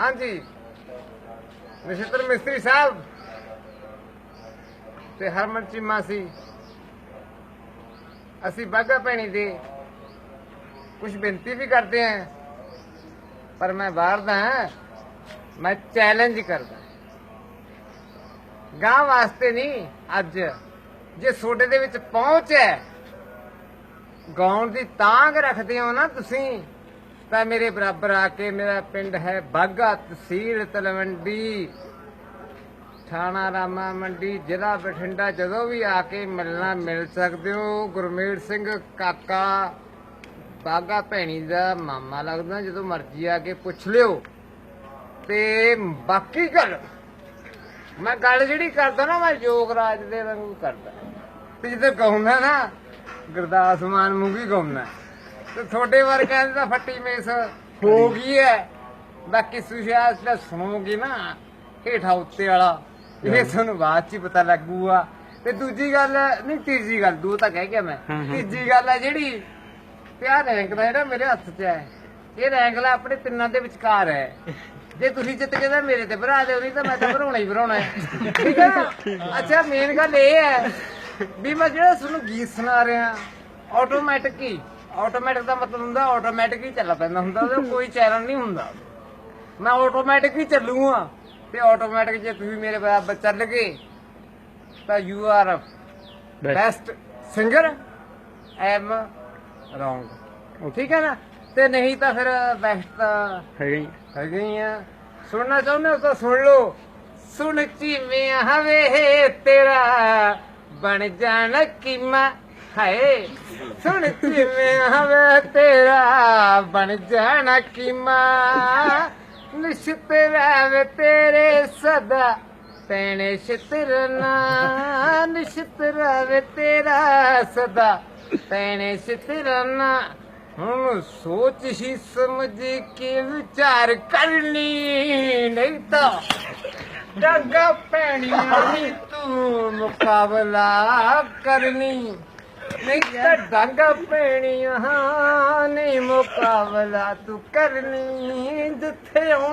ਹਾਂਜੀ। ਨਛੱਤਰ ਮਿਸਤਰੀ ਸਾਹਿਬ। ਤੇ ਹਰਮਨ ਚੀਮਾ ਸੀ। ਅਸੀਂ ਬਾਗਾ ਭੈਣੀ ਦੇ ਕੁਝ ਬੇਨਤੀ ਵੀ ਕਰਦੇ ਆਂ। ਪਰ ਮੈਂ ਬਾਹਰ ਦਾ ਹਾਂ ਮੈਂ ਚੈਲੰਜ ਕਰਦਾ। ਗਾਂ ਵਾਸਤੇ ਨਹੀਂ, ਅੱਜ। ਜੇ ਸੋਡੇ ਦੇ ਵਿੱਚ ਪਹੁੰਚ ਹੈ, ਗਾਉਣ ਦੀ ਤਾਂਗ ਰੱਖਦੇ ਹੋ ਨਾ ਤੁਸੀਂ ਤਾਂ ਮੇਰੇ ਬਰਾਬਰ ਆ ਕੇ ਮੇਰਾ ਪਿੰਡ ਹੈ ਬਾਗਾ ਤਹਿਸੀਲ ਤਲਵੰਡੀ। ਥਾਣਾ ਰਾਮਾ ਮੰਡੀ, ਜ਼ਿਲ੍ਹਾ ਬਠਿੰਡਾ। ਜਦੋਂ ਵੀ ਆ ਕੇ ਮਿਲਣਾ, ਮਿਲ ਸਕਦੇ ਹੋ। ਗੁਰਮੇਲ ਸਿੰਘ ਕਾਕਾ ਬਾਗਾ ਭੈਣੀ ਦਾ ਮਾਮਾ ਲੱਗਦਾ, ਜਦੋਂ ਮਰਜ਼ੀ ਆ ਕੇ ਪੁੱਛ ਲਿਓ। ਤੇ ਬਾਕੀ ਗੱਲ, ਮੈਂ ਗੱਲ ਜਿਹੜੀ ਕਰਦਾ ਨਾ, ਮੈਂ ਯੋਗਰਾਜ ਦੇ ਵਾਂਗੂ ਕਰਦਾ। ਤੇ ਜਦੋਂ ਗਾਉਂਦਾ ਨਾ, ਗੁਰਦਾਸ ਮਾਨ ਮੂੰਗੀ ਗਾਉਂਦਾ ਤੇ ਤੁਹਾਡੇ ਵਰਗਿਆਂ ਦੀ ਤਾਂ ਫੱਟੀ ਮੇਸ ਹੋ ਗਈ ਹੈ। ਬਾਕੀ ਸੁਸ਼ਾਸ ਦਾ ਸੁਣੋਗੇ ਨਾ ਹੇਠਾਂ ਉੱਤੇ ਵਾਲਾ ਇਹ ਤੁਹਾਨੂੰ ਬਾਅਦ ਚ ਹੀ ਪਤਾ ਲੱਗੂਗਾ। ਤੇ ਦੂਜੀ ਗੱਲ ਨਹੀਂ ਤੀਜੀ ਗੱਲ ਦੋ ਤਾਂ ਕਹਿ ਗਿਆ ਮੈਂ। ਤੀਜੀ ਗੱਲ ਹੈ ਜਿਹੜੀ ਪਿਆ ਰੈਂਕ ਦਾ ਜਿਹੜਾ ਮੇਰੇ ਹੱਥ 'ਚ ਹੈ ਇਹ ਰੈਂਕ ਲਾ ਆਪਣੇ ਤਿੰਨਾਂ ਦੇ ਵਿਚਕਾਰ ਹੈ। ਜੇ ਤੁਸੀਂ ਜਿੱਤ ਕੇ ਤਾਂ ਮੇਰੇ ਤੇ ਭਰਾ ਦਿਓ ਨਹੀਂ ਤਾਂ ਮੈਂ ਤਾਂ ਭਰਾਉਣਾ ਹੀ ਭਰਾਉਣਾ ਹੈ। ਠੀਕ ਹੈ ਨਾ? ਅੱਛਾ ਮੇਨ ਗੱਲ ਇਹ ਹੈ ਵੀ ਮੈਂ ਜਿਹੜਾ ਤੁਹਾਨੂੰ ਗੀਤ ਸੁਣਾ ਰਿਹਾ ਆਟੋਮੈਟਿਕ ਹੀ ਆਟੋਮੈਟਿਕ ਦਾ ਮਤਲਬ ਹੁੰਦਾ ਆਟੋਮੈਟਿਕ ਹੀ ਚੱਲ ਪੈਂਦਾ ਹੁੰਦਾ ਉਹਦਾ ਕੋਈ ਚੈਨਲ ਨਹੀਂ ਹੁੰਦਾ। ਮੈਂ ਆਟੋਮੈਟਿਕ ਹੀ ਚੱਲੂਗਾ ਤੇ ਆਟੋਮੈਟਿਕ ਜੇ ਤੁਸੀਂ ਮੇਰੇ ਬਰਾਬਰ ਚੱਲ ਗਏ ਤਾਂ you are best singer am wrong ਠੀਕ ਹੈ ਨਾ? ਤੇ ਨਹੀਂ ਤਾਂ ਫਿਰ ਬੈਸਟ ਤਾਂ ਹੈਗਾ ਹੈਗੇ ਆ। ਸੁਣਨਾ ਚਾਹੁੰਦੇ ਹੋ ਤਾਂ ਸੁਣ ਲਓ। ਸੁਣ ਚੀਵੇਂ ਹਵੇ ਤੇਰਾ ਬਣ ਜਾਣ ਕੀਮਾ ਹਾਏ, ਸੁਣ ਚੀਵੇਂ ਹਵੇ ਤੇਰਾ, ਬਣ ਜਾਣਾ ਕੀਮਾ। ਨਿਸ਼ਤ ਰਹਿਵੇ ਤੇਰੇ ਸਦਾ ਪੈਣੇ ਸ਼ਤਰਨਾ ਨਿਸ਼ਤ ਰਹਿਵੇ ਤੇਰਾ ਸਦਾ। ਪੈਣੇ ਨਾ, ਹੁਣ ਸੋਚ ਹੀ ਸਮਝ ਕੇ ਵਿਚਾਰ ਕਰਨੀ ਨਹੀਂ ਤਾਂ ਡੱਗਾ ਪੈਣੀਆਂ ਨੀ ਤੂੰ ਮੁਕਾਬਲਾ ਕਰਨੀ। ਨਹੀਂ ਤਾਂ ਡੱਗਾ ਪੈਣੀਆਂ ਨਹੀਂ ਮੁਕਾਬਲਾ ਤੂੰ ਕਰਨੀ ਜਿੱਥੇ